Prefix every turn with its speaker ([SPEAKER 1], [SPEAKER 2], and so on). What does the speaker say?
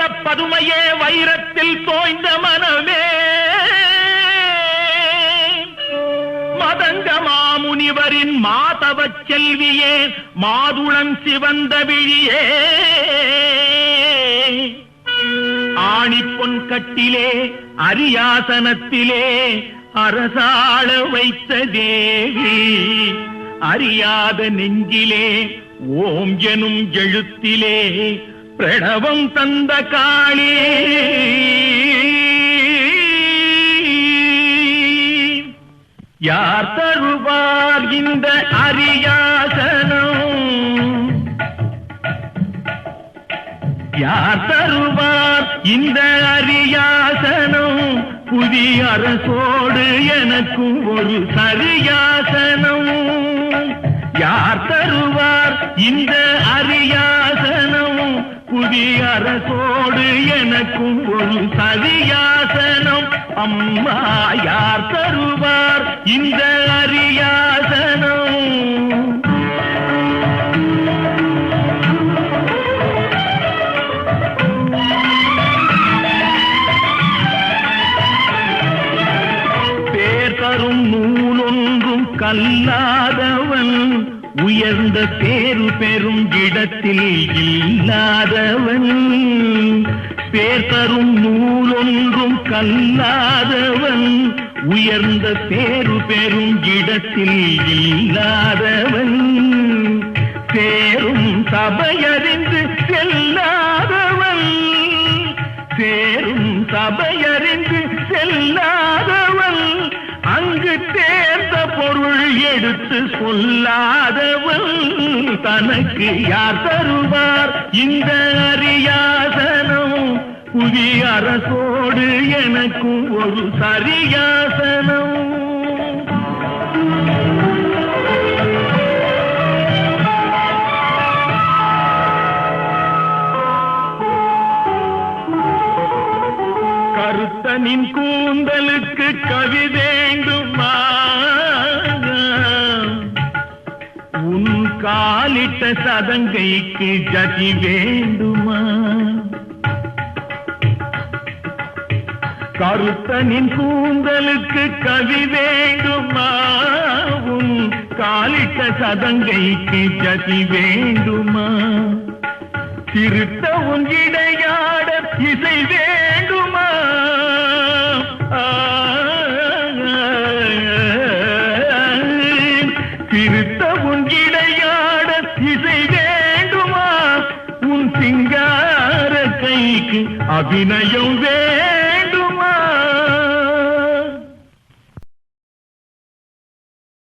[SPEAKER 1] வேத பதுமையே வைரத்தில் தோய்ந்த மனமே. மதங்க மாமுனிவரின் மாதவ செல்வியே மாதுளன் சிவந்த விழியே. ஆணிப்பொன் கட்டிலே அரியாசனத்திலே அரசாள வைத்த தேவி. அறியாத நெஞ்சிலே ஓம் எனும் எழுத்திலே பிரணவம் தந்த காளி. யார் தருவார் இந்த அரியாசனம்? யார் தருவார் இந்த அரியாசனம்? புதிய அரசோடு எனக்கும் ஒரு சரியாசனம். யார் தருவார் இந்த அரியாசனம்? புதிய அரசோடு எனக்கும் ஒரு சரியாசனம் அம்மா யார் தருவார் இந்த அரியாசனம்? பேர் தரும் நூலொன்றும் கல்லாதவன் உயர்ந்த பேரு பெறும் இடத்தில் இல்லாதவன். பேர் தரும் நூலொன்றும் கல்லாதவன். உயர்ந்த பேரு பெறும் இடத்தில் இல்லாதவன். பேரும் சபையறிந்த பொல்லாதவன் தனக்கு யார் தருவார்? இந்த அரியாசனம் புதிய அரசோடு எனக்கும் ஒரு சரியாசனம். கருத்தனின் கூந்தலுக்கு கவி வேண்டுமா காலிட்ட சதங்கைக்கு ஜகி வேண்டுமா? கருத்தனின் கூந்தலுக்கு கவி வேண்டுமா? உன் காலிட்ட சதங்கைக்கு ஜகி வேண்டுமா? திருத்த உன் இடையாட இசை வேண்டுமா? ஆ, வேண்டுமா உன்